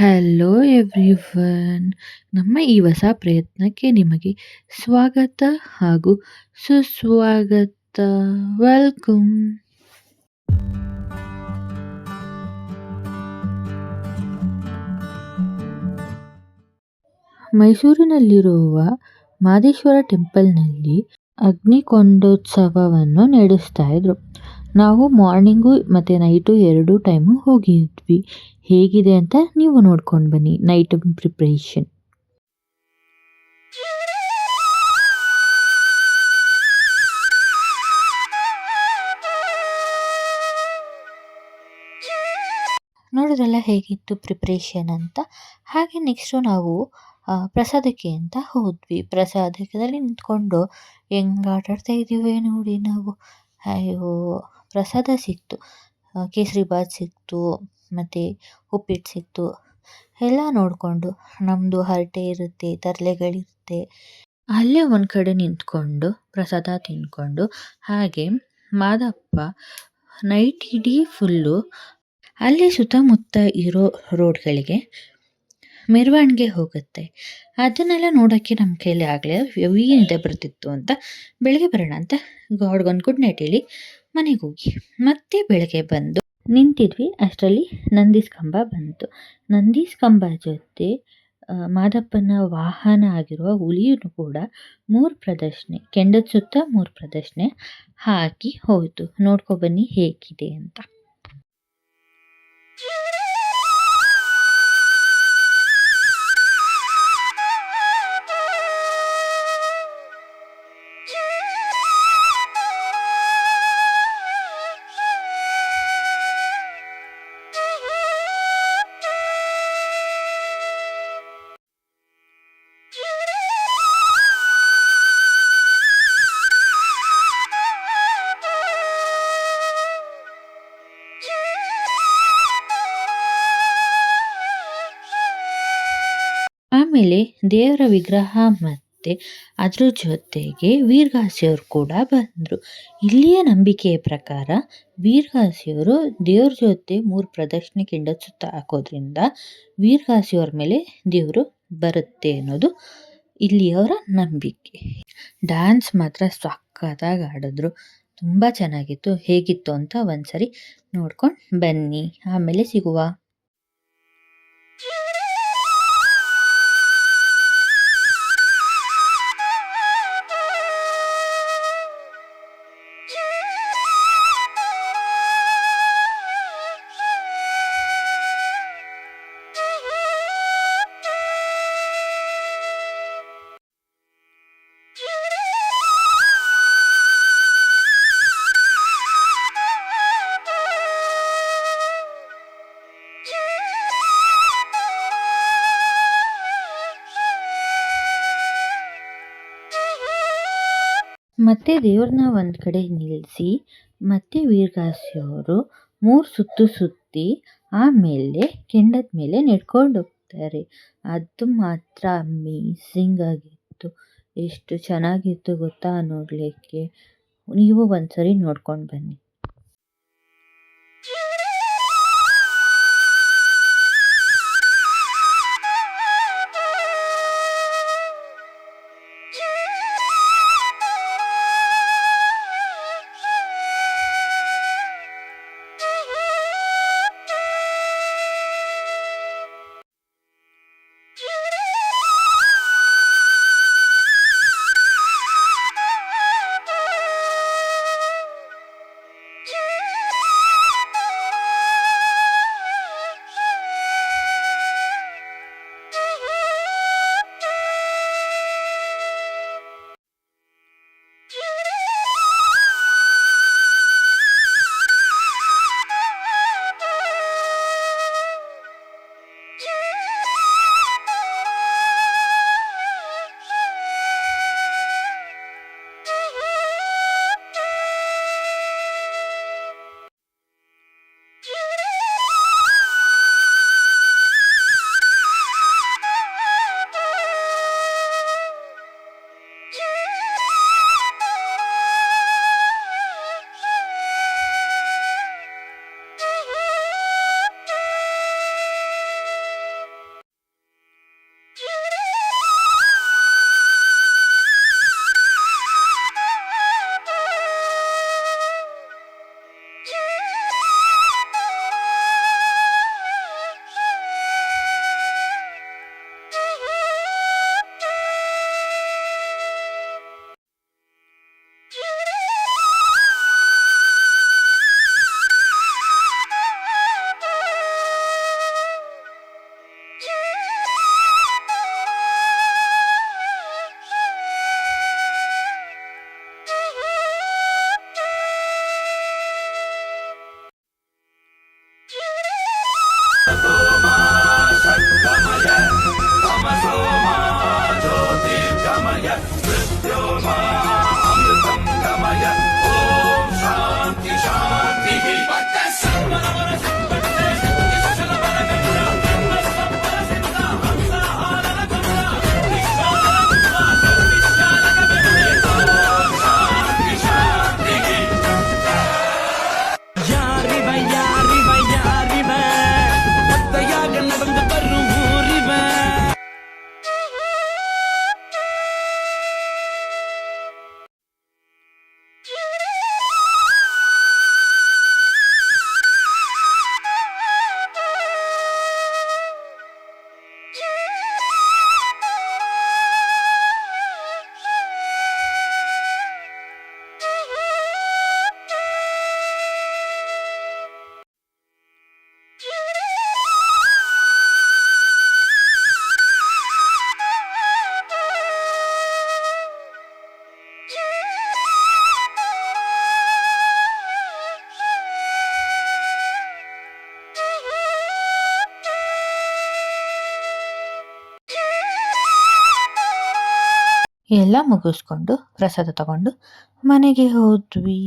Hello everyone ನಮ್ಮ ಈ ಹೊಸ ಪ್ರಯತ್ನಕ್ಕೆ ನಿಮಗೆ ಸ್ವಾಗತ ಹಾಗೂ ಸುಸ್ವಾಗತ. ವೆಲ್ಕಮ್ ಮೈಸೂರಿನಲ್ಲಿರುವ ಮಾದೇಶ್ವರ ಟೆಂಪಲ್ನಲ್ಲಿ ಅಗ್ನಿಕೊಂಡೋತ್ಸವವನ್ನು ನಡೆಸ್ತಾ ಇದ್ರು. ನಾವು ಮಾರ್ನಿಂಗು ಮತ್ತು ನೈಟು ಎರಡು ಟೈಮು ಹೋಗಿದ್ವಿ. ಹೇಗಿದೆ ಅಂತ ನೀವು ನೋಡ್ಕೊಂಡು ಬನ್ನಿ. ನೈಟ್ ಪ್ರಿಪ್ರೇಷನ್ ನೋಡಿದ್ರಲ್ಲ ಹೇಗಿತ್ತು ಪ್ರಿಪ್ರೇಷನ್ ಅಂತ? ಹಾಗೆ ನೆಕ್ಸ್ಟು ನಾವು ಪ್ರಸಾದಕ್ಕೆ ಅಂತ ಹೋದ್ವಿ. ಪ್ರಸಾದಕದಲ್ಲಿ ನಿಂತ್ಕೊಂಡು ಹೆಂಗೆ ಆಟಾಡ್ತಾ ಇದ್ದೀವಿ ನೋಡಿ ನಾವು. ಅಯ್ಯೋ ಪ್ರಸಾದ ಸಿಕ್ತು. ಕೇಸರಿಬಾತ್ ಸಿಕ್ತು, ಮತ್ತು ಉಪ್ಪಿಟ್ಟು ಸಿಕ್ತು. ಎಲ್ಲ ನೋಡಿಕೊಂಡು ನಮ್ಮದು ಹರಟೆ ಇರುತ್ತೆ, ತರಲೆಗಳಿರುತ್ತೆ. ಅಲ್ಲೇ ಒಂದು ಕಡೆ ನಿಂತ್ಕೊಂಡು ಪ್ರಸಾದ ತಿಂದ್ಕೊಂಡು ಹಾಗೆ ಮಾದಪ್ಪ ನೈಟ್ ಇಡೀ ಫುಲ್ಲು ಅಲ್ಲೇ ಸುತ್ತಮುತ್ತ ಇರೋ ರೋಡ್ಗಳಿಗೆ ಮೆರವಣಿಗೆ ಹೋಗುತ್ತೆ. ಅದನ್ನೆಲ್ಲ ನೋಡೋಕ್ಕೆ ನಮ್ಮ ಕೈಲಿ ಆಗಲೇ ಹೆವಿ ಬರ್ತಿತ್ತು ಅಂತ ಬೆಳಗ್ಗೆ ಬರೋಣ ಅಂತ ಗಾಡ್ಗೊಂದು ಗುಡ್ ನೈಟ್ ಹೇಳಿ ಮನೆಗೆ ಹೋಗಿ. ಮತ್ತೆ ಬೆಳಗ್ಗೆ ಬಂದು ನಿಂತಿದ್ವಿ. ಅಷ್ಟರಲ್ಲಿ ನಂದಿ ಸ್ಕಂಬ ಬಂತು. ನಂದಿ ಸ್ಕಂಬ ಜೊತೆ ಮಾದಪ್ಪನ ವಾಹನ ಆಗಿರುವ ಹುಲಿಯನ್ನು ಕೂಡ ಮೂರು ಪ್ರದರ್ಶನೆ, ಕೆಂಡದ ಸುತ್ತ ಮೂರು ಪ್ರದರ್ಶನೆ ಹಾಕಿ ಹೋಯಿತು. ನೋಡ್ಕೊ ಬನ್ನಿ ಹೇಗಿದೆ ಅಂತ. ಆಮೇಲೆ ದೇವರ ವಿಗ್ರಹ ಮತ್ತು ಅದ್ರ ಜೊತೆಗೆ ವೀರಗಾಸಿಯವರು ಕೂಡ ಬಂದರು. ಇಲ್ಲಿಯ ನಂಬಿಕೆಯ ಪ್ರಕಾರ ವೀರಗಾಸಿಯವರು ದೇವ್ರ ಜೊತೆ ಮೂರು ಪ್ರದಕ್ಷಿಣೆ ಕಿಂಡ ಸುತ್ತ ಹಾಕೋದ್ರಿಂದ ವೀರಗಾಸಿಯವ್ರ ಮೇಲೆ ದೇವರು ಬರುತ್ತೆ ಅನ್ನೋದು ಇಲ್ಲಿಯವರ ನಂಬಿಕೆ. ಡ್ಯಾನ್ಸ್ ಮಾತ್ರ ಸಕ್ಕತ್ತಾಗಿ ಆಡಿದ್ರು ತುಂಬ ಚೆನ್ನಾಗಿತ್ತು. ಹೇಗಿತ್ತು ಅಂತ ಒಂದ್ಸರಿ ನೋಡ್ಕೊಂಡು ಬನ್ನಿ. ಆಮೇಲೆ ಸಿಗುವ. ಮತ್ತೆ ದೇವ್ರನ್ನ ಒಂದು ಕಡೆ ನಿಲ್ಲಿಸಿ ಮತ್ತೆ ವೀರಗಾಸಿಯವರು ಮೂರು ಸುತ್ತು ಸುತ್ತಿ ಆಮೇಲೆ ಕೆಂಡದ ಮೇಲೆ ನೆಡ್ಕೊಂಡು ಹೋಗ್ತಾರೆ. ಅದು ಮಾತ್ರ ಅಮೇಝಿಂಗ್ ಆಗಿತ್ತು. ಎಷ್ಟು ಚೆನ್ನಾಗಿತ್ತು ಗೊತ್ತಾ ನೋಡಲಿಕ್ಕೆ. ನೀವು ಒಂದ್ಸರಿ ನೋಡ್ಕೊಂಡು ಬನ್ನಿ. ಎಲ್ಲ ಮುಗಿಸ್ಕೊಂಡು ಪ್ರಸಾದ ತಗೊಂಡು ಮನೆಗೆ ಹೋದ್ವಿ.